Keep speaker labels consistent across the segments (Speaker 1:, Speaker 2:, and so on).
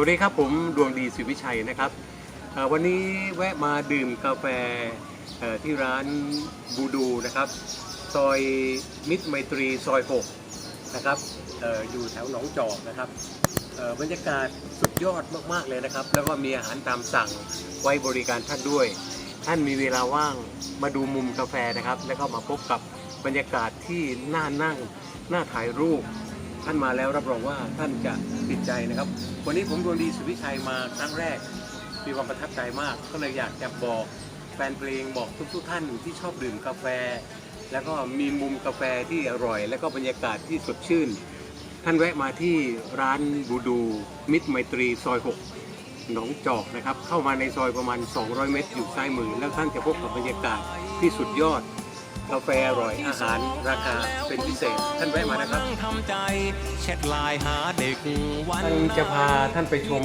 Speaker 1: วัสดีครับผมดวงดีศิวิชัยนะครับวันนี้แวะมาดื่มกาแฟที่ร้านบูดูนะครับซอยมิตรไมตรีซอย6นะครับอออยู่แถวหนองจอกนะครับบรรยากาศสุดยอดมากๆเลยนะครับ แล้วก็มีอาหารตามสั่งไว้บริการท่านด้วย ท่านมีเวลาว่างมาดูมุมกาแฟนะครับ แล้วก็มาพบกับบรรยากาศที่น่านั่งน่าถ่ายรูป ท่านมาแล้วรับรองว่าท่านจะติดใจนะครับ วันนี้ผมดวงดีสุวิชัยมาครั้งแรกมีความประทับใจมาก ก็เลยอยากจะบอกแฟนเพลงบอกทุกๆท่านที่ชอบดื่มกาแฟ แล้วก็มีมุมกาแฟที่อร่อย แล้วก็บรรยากาศที่สดชื่น ท่านแวะมาที่ร้านบูดูมิตรไมตรีซอย 6 หนองจอกนะครับ เข้ามาในซอยประมาณ 200 เมตรอยู่ซ้ายมือ แล้วท่านจะพบกับบรรยากาศที่สุดยอด กาแฟอร่อยอาหารราคาเป็นพิเศษ ท่านแวะมานะครับ
Speaker 2: ทำใจแชทไลน์หาเด็กวัน
Speaker 1: ท่านจะพาท่านไปชม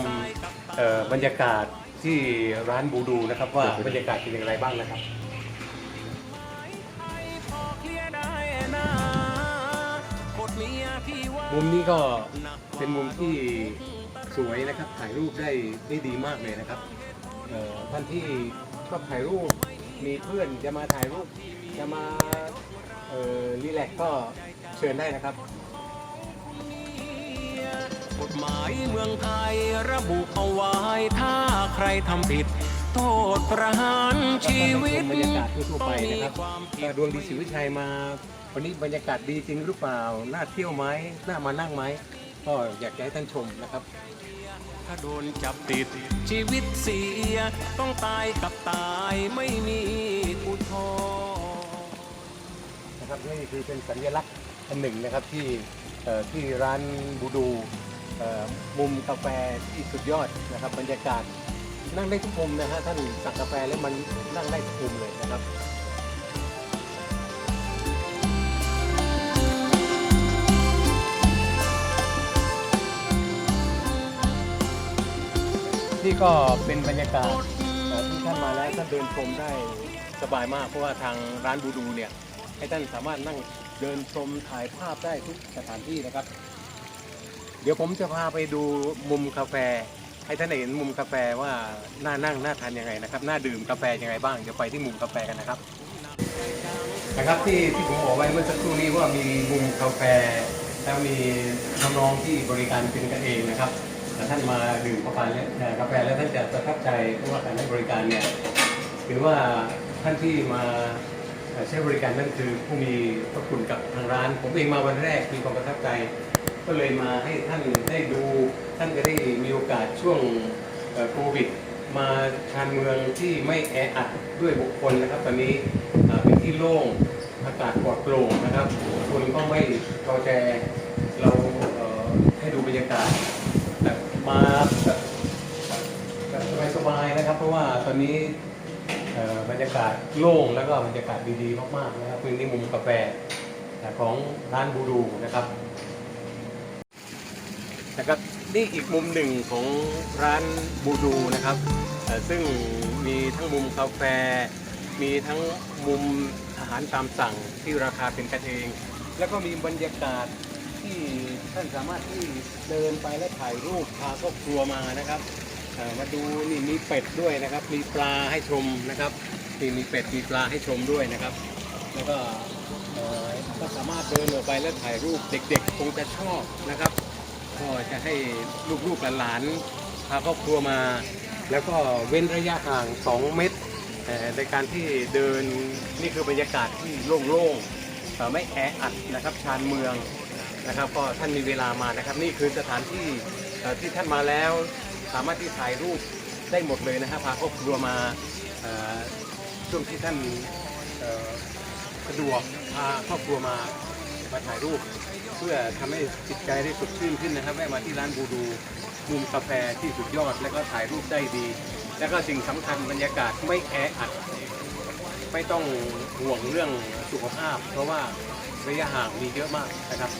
Speaker 1: เอ่อบรรยากาศที่ร้านบูดูนะครับว่าบรรยากาศเป็นอย่างไรบ้างนะครับ
Speaker 2: พอเคลียร์ได้นะกดเมียพี่ว่า
Speaker 1: มุมนี้ก็เป็นมุมที่สวยนะครับถ่ายรูปได้ได้ดีมากเลยนะครับเอ่อท่านที่ชอบถ่ายรูปมีเพื่อนจะมาถ่ายรูป จะมาเอ่อรีแลกซ์ก็เชิญได้นะครับ
Speaker 2: กฎหมายเมืองไทยระบุเอาไว้ ถ้าใครทำผิด โทษประหารชีวิต
Speaker 1: บรรยากาศทั่วๆไปนะครับ
Speaker 2: ต้องมีความผิ
Speaker 1: ก็
Speaker 2: ด
Speaker 1: ดวงดีศิวิชัยมา วันนี้บรรยากาศดีจริงหรือเปล่า น่าเที่ยวไหมน่ามานั่งไหมก็อยากจะให้ท่านชมนะครับ
Speaker 2: ถ้าโดนจับติดชีวิตเสีย ต้องตายกับตายไม่มีอุทธรณ์
Speaker 1: นะครับนี่คือเป็นสัญลักษณ์อันหนึ่งนะครับที่ที่ร้านบูดูมุมกาแฟที่สุดยอดนะครับ บรรยากาศนั่งได้ทุกมุมนะฮะท่านสั่งกาแฟแล้วมันนั่งได้ทุกมุมเลยนะครับนี่ก็เป็นบรรยากาศที่ท่านมาแล้วท่านเดินชมได้สบายมากเพราะว่าทางร้านบูดูเนี่ย ให้ท่านสามารถนั่งเดินชมถ่ายภาพได้ทุกสถานที่นะครับ เดี๋ยวผมจะพาไปดูมุมกาแฟ ให้ท่านเห็นมุมกาแฟว่าน่านั่งน่าทานยังไงนะครับน่าดื่มกาแฟยังไงบ้างเดี๋ยวไปที่มุมกาแฟกันนะครับ นะครับที่ที่ผมบอกไว้เมื่อสักครู่นี้ว่ามีมุมกาแฟแล้วมีน้องๆที่บริการเป็นกันเองนะครับท่านมาดื่มกาแฟแล้วเอ่อกาแฟแล้วท่านจะประทับใจเพราะว่าการให้บริการเนี่ยถือว่าท่านที่มา ใช้บริการนั่นคือผู้มีพระคุณกับทางร้าน ผมเองมาวันแรกมีความประทับใจ ก็เลยมาให้ท่านได้ดู ท่านก็ได้มีโอกาสช่วงโควิด มาชานเมืองที่ไม่แออัดด้วยบุคคลนะครับ ตอนนี้เป็นที่โล่งอากาศปลอดโปร่งนะครับคนก็ไม่รอแจเราให้ดูบรรยากาศแบบมาแบบแบบสบายๆนะครับ เพราะว่าตอนนี้ บรรยากาศโล่งแล้วก็บรรยากาศดีๆมากๆนะครับพื้นที่มุมกาแฟของร้านบูดูนะครับนะครับนี่อีกมุมหนึ่งของร้านบูดูนะครับ ซึ่งมีทั้งมุมกาแฟ มีทั้งมุมอาหารตามสั่งที่ราคาเป็นกันเอง แล้วก็มีบรรยากาศที่ท่านสามารถที่เดินไปและถ่ายรูปพาครอบครัวมานะครับ มาดูนี่มีเป็ดด้วยนะครับ มีปลาให้ชมนะครับนี่มีเป็ดมีปลาให้ชมด้วยนะครับ แล้วก็ก็สามารถเดินออกไปแล้วถ่ายรูปเด็กๆ คงจะชอบนะครับ ก็จะให้ลูกๆหลานๆพาครอบครัวมา แล้วก็เว้นระยะห่าง 2 เมตรในการที่เดินนี่คือบรรยากาศที่โล่งๆเอ่ไม่แออัดนะครับชานเมืองนะครับ ก็ท่านมีเวลามานะครับ นี่คือสถานที่ที่ท่านมาแล้ว สามารถที่ถ่ายรูปได้หมดเลยนะครับพาครอบครัวมาช่วงที่ท่านสะดวกพาครอบครัวมามาถ่ายรูป เพื่อทำให้จิตใจได้สดชื่นขึ้นนะครับแวะมาที่ร้านบูดูมุมกาแฟที่สุดยอด แล้วก็ถ่ายรูปได้ดี แล้วก็สิ่งสำคัญบรรยากาศไม่แออัด ไม่ต้องห่วงเรื่องสุขภาพ เพราะว่าระยะห่างมีเยอะมากนะครับ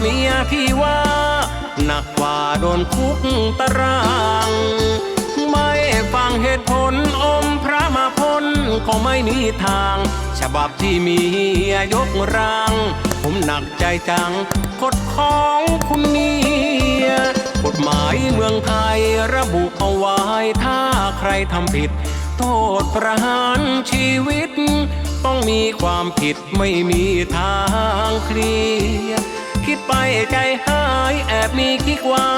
Speaker 2: เมียพี่ว่าหนักกว่าโดนคุกตาราง ไม่ฟังเหตุผลอมพระมาพ้นก็ไม่มีทาง ฉบับที่มียกร่าง ผมหนักใจจังกฎของคุณเนี่ยกฎหมายเมืองไทยระบุเอาไว้ ถ้าใครทำผิด โทษประหารชีวิต ต้องมีความผิดไม่มีทางเคลียร์ คิดไปใจหาย แอบมีคิกไว้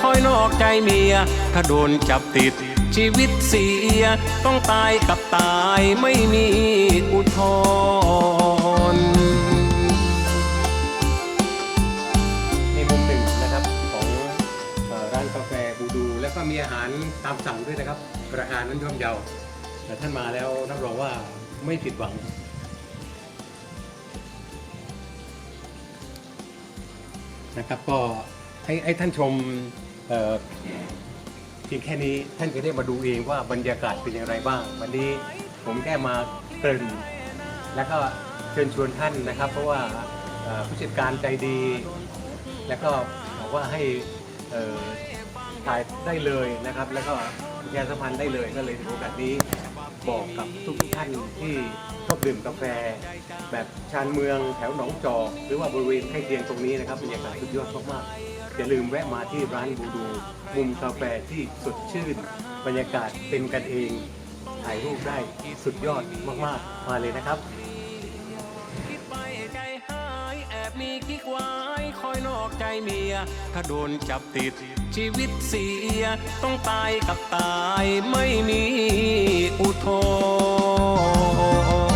Speaker 2: คอยนอกใจเมีย ถ้าโดนจับติดชีวิตเสีย ต้องตายกับตายไม่มีอุทธรณ์
Speaker 1: ในมุมหนึ่งนะครับของเอ่อร้านกาแฟบูดู แล้วก็มีอาหารตามสั่งด้วยนะครับ ราคานั้นย่อมเยาแต่ท่านมาแล้วรับรองว่าไม่ผิดหวัง นะครับก็ให้ให้ท่านชมเอ่อเพียงแค่นี้ท่านจะได้มาดูเองว่าบรรยากาศเป็นอย่างไรบ้าง วันนี้ผมแค่มาเกริ่น แล้วก็เชิญชวนท่านนะครับ เพราะว่าเอ่อผู้จัดการใจดี แล้วก็บอกว่าให้เอ่อถ่ายได้เลยนะครับ แล้วก็ประชาสัมพันธ์ได้เลยก็เลยถือโอกาสนี้ บอกกับทุกท่านที่ชอบดื่มกาแฟ แบบชานเมืองแถวหนองจอกหรือว่าบริเวณใกล้เคียงตรงนี้นะครับบรรยากาศสุดยอดมากๆอย่าลืมแวะมาที่ร้านบูดูมุมกาแฟที่สดชื่น บรรยากาศเป็นกันเองถ่ายรูปได้สุดยอดมากๆมาเลยนะครับ
Speaker 2: คิดไปใจหายแอบมีคิกว้คอยนอก ใจเมีย ถ้าโดนจับติด ชีวิตเสีย ต้องตายกับตายไม่มีอุทธร